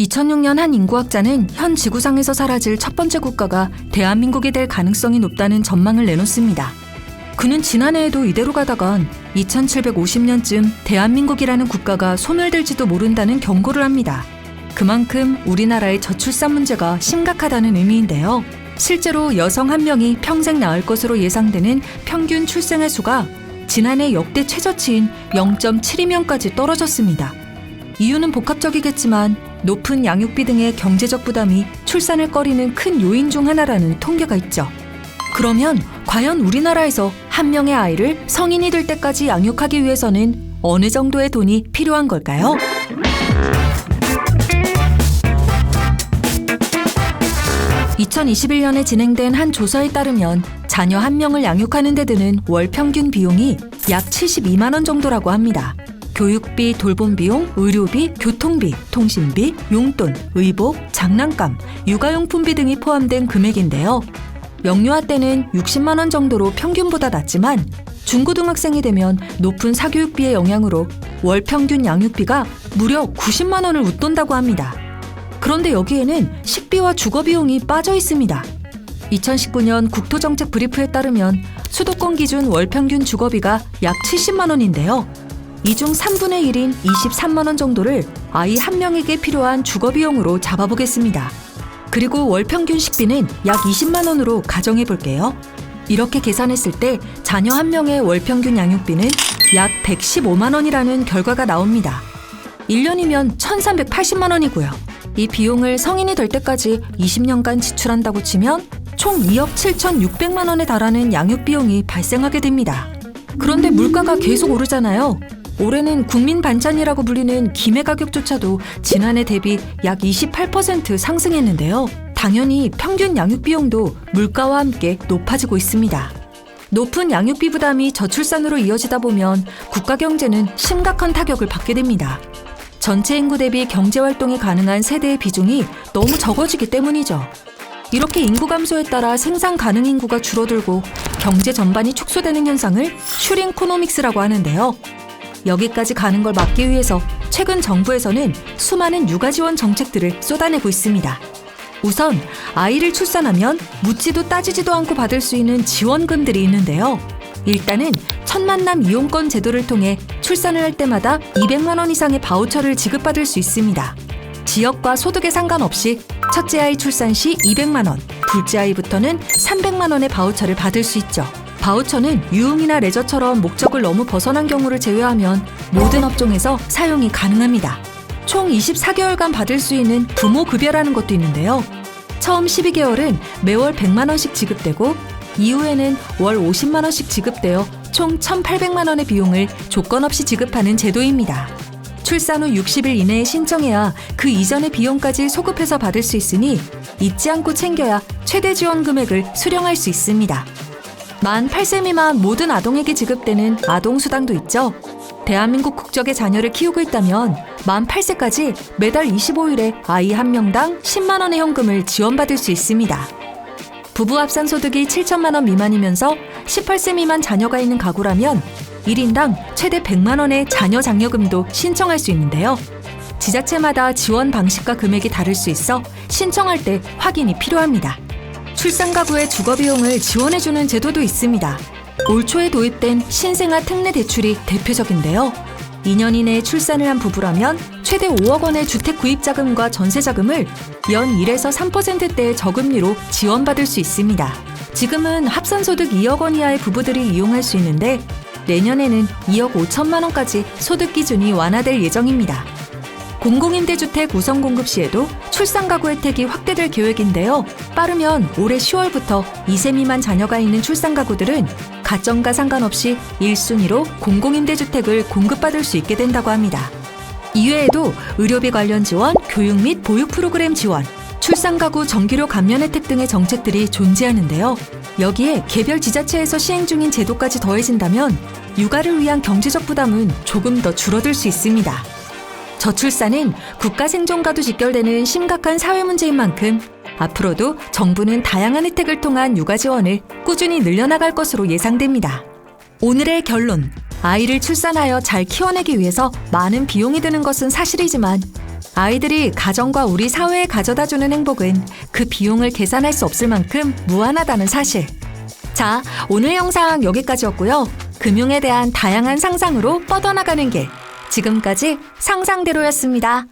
2006년 한 인구학자는 현 지구상에서 사라질 첫 번째 국가가 대한민국이 될 가능성이 높다는 전망을 내놓습니다. 그는 지난해에도 이대로 가다간 2750년쯤 대한민국이라는 국가가 소멸될지도 모른다는 경고를 합니다. 그만큼 우리나라의 저출산 문제가 심각하다는 의미인데요. 실제로 여성 한 명이 평생 낳을 것으로 예상되는 평균 출생의 수가 지난해 역대 최저치인 0.72명까지 떨어졌습니다. 이유는 복합적이겠지만 높은 양육비 등의 경제적 부담이 출산을 꺼리는 큰 요인 중 하나라는 통계가 있죠. 그러면 과연 우리나라에서 한 명의 아이를 성인이 될 때까지 양육하기 위해서는 어느 정도의 돈이 필요한 걸까요? (2021년에) 진행된 한 조사에 따르면 자녀 한 명을 양육하는 데 드는 월 평균 비용이 약 72만 원 정도라고 합니다. 교육비, 돌봄 비용, 의료비, 교통비, 통신비, 용돈, 의복, 장난감, 육아용품비 등이 포함된 금액인데요. 영유아 때는 60만 원 정도로 평균보다 낮지만 중고등학생이 되면 높은 사교육비의 영향으로 월 평균 양육비가 무려 90만 원을 웃돈다고 합니다. 그런데 여기에는 식비와 주거 비용이 빠져 있습니다. 2019년 국토정책 브리프에 따르면 수도권 기준 월 평균 주거비가 약 70만 원인데요. 이 중 3분의 1인 23만 원 정도를 아이 한 명에게 필요한 주거 비용으로 잡아보겠습니다. 그리고 월 평균 식비는 약 20만 원으로 가정해 볼게요. 이렇게 계산했을 때 자녀 한 명의 월 평균 양육비는 약 115만 원이라는 결과가 나옵니다. 1년이면 1,380만 원이고요. 이 비용을 성인이 될 때까지 20년간 지출한다고 치면 총 2억 7,600만 원에 달하는 양육 비용이 발생하게 됩니다. 그런데 물가가 계속 오르잖아요. 올해는 국민 반찬이라고 불리는 김의 가격조차도 지난해 대비 약 28% 상승했는데요. 당연히 평균 양육 비용도 물가와 함께 높아지고 있습니다. 높은 양육비 부담이 저출산으로 이어지다 보면 국가 경제는 심각한 타격을 받게 됩니다. 전체 인구 대비 경제 활동이 가능한 세대의 비중이 너무 적어지기 때문이죠. 이렇게 인구 감소에 따라 생산 가능 인구가 줄어들고 경제 전반이 축소되는 현상을 슈링코노믹스라고 하는데요. 여기까지 가는 걸 막기 위해서 최근 정부에서는 수많은 육아 지원 정책들을 쏟아내고 있습니다. 우선 아이를 출산하면 묻지도 따지지도 않고 받을 수 있는 지원금들이 있는데요. 일단은 첫 만남 이용권 제도를 통해 출산을 할 때마다 200만 원 이상의 바우처를 지급받을 수 있습니다. 지역과 소득에 상관없이 첫째 아이 출산 시 200만 원, 둘째 아이부터는 300만 원의 바우처를 받을 수 있죠. 바우처는 유흥이나 레저처럼 목적을 너무 벗어난 경우를 제외하면 모든 업종에서 사용이 가능합니다. 총 24개월간 받을 수 있는 부모 급여라는 것도 있는데요. 처음 12개월은 매월 100만 원씩 지급되고 이후에는 월 50만 원씩 지급되어 총 1,800만 원의 비용을 조건 없이 지급하는 제도입니다. 출산 후 60일 이내에 신청해야 그 이전의 비용까지 소급해서 받을 수 있으니 잊지 않고 챙겨야 최대 지원 금액을 수령할 수 있습니다. 만 8세 미만 모든 아동에게 지급되는 아동수당도 있죠. 대한민국 국적의 자녀를 키우고 있다면 만 8세까지 매달 25일에 아이 한 명당 10만 원의 현금을 지원받을 수 있습니다. 부부 합산 소득이 7천만 원 미만이면서 18세 미만 자녀가 있는 가구라면 1인당 최대 100만 원의 자녀 장려금도 신청할 수 있는데요. 지자체마다 지원 방식과 금액이 다를 수 있어 신청할 때 확인이 필요합니다. 출산 가구의 주거 비용을 지원해주는 제도도 있습니다. 올 초에 도입된 신생아 특례 대출이 대표적인데요. 2년 이내에 출산을 한 부부라면 최대 5억 원의 주택 구입 자금과 전세 자금을 연 1에서 3%대의 저금리로 지원받을 수 있습니다. 지금은 합산 소득 2억 원 이하의 부부들이 이용할 수 있는데 내년에는 2억 5천만 원까지 소득 기준이 완화될 예정입니다. 공공임대주택 우선 공급 시에도 출산 가구 혜택이 확대될 계획인데요. 빠르면 올해 10월부터 2세 미만 자녀가 있는 출산 가구들은 가정과 상관없이 1순위로 공공임대주택을 공급받을 수 있게 된다고 합니다. 이외에도 의료비 관련 지원, 교육 및 보육 프로그램 지원, 출산 가구 정기료 감면 혜택 등의 정책들이 존재하는데요. 여기에 개별 지자체에서 시행 중인 제도까지 더해진다면 육아를 위한 경제적 부담은 조금 더 줄어들 수 있습니다. 저출산은 국가 생존과도 직결되는 심각한 사회 문제인 만큼 앞으로도 정부는 다양한 혜택을 통한 육아 지원을 꾸준히 늘려나갈 것으로 예상됩니다. 오늘의 결론. 아이를 출산하여 잘 키워내기 위해서 많은 비용이 드는 것은 사실이지만 아이들이 가정과 우리 사회에 가져다 주는 행복은 그 비용을 계산할 수 없을 만큼 무한하다는 사실. 자, 오늘 영상 여기까지였고요. 금융에 대한 다양한 상상으로 뻗어나가는 길. 지금까지 상상대로였습니다.